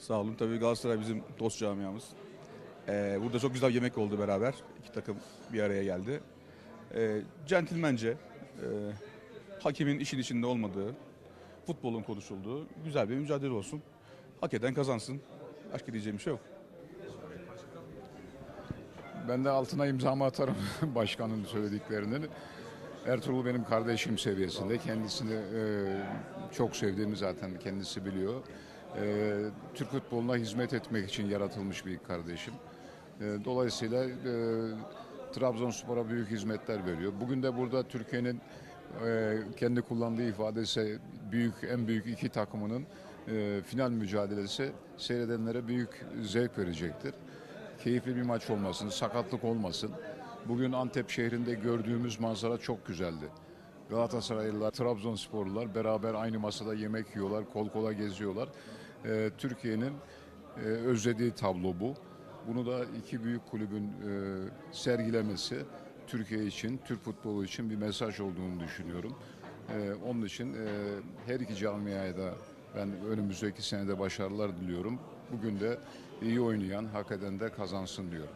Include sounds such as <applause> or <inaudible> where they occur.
Sağ olun. Tabii Galatasaray bizim dost camiamız. Ee, burada çok güzel yemek oldu beraber. İki takım bir araya geldi. Ee, centilmence, e, hakemin işin içinde olmadığı, futbolun konuşulduğu güzel bir mücadele olsun. Hak eden kazansın. Başka diyeceğim bir şey yok. Ben de altına imzamı atarım <laughs> başkanın söylediklerinin. Ertuğrul benim kardeşim seviyesinde. Kendisini e, çok sevdiğimi zaten kendisi biliyor. E, Türk futboluna hizmet etmek için yaratılmış bir kardeşim. E, dolayısıyla e, Trabzonspor'a büyük hizmetler veriyor. Bugün de burada Türkiye'nin e, kendi kullandığı ifadesi büyük en büyük iki takımının e, final mücadelesi seyredenlere büyük zevk verecektir keyifli bir maç olmasın, sakatlık olmasın. Bugün Antep şehrinde gördüğümüz manzara çok güzeldi. Galatasaraylılar, Trabzonsporlular beraber aynı masada yemek yiyorlar, kol kola geziyorlar. Ee, Türkiye'nin e, özlediği tablo bu. Bunu da iki büyük kulübün e, sergilemesi Türkiye için, Türk futbolu için bir mesaj olduğunu düşünüyorum. Ee, onun için e, her iki camiaya da ben önümüzdeki senede başarılar diliyorum. Bugün de iyi oynayan, hak eden de kazansın diyorum.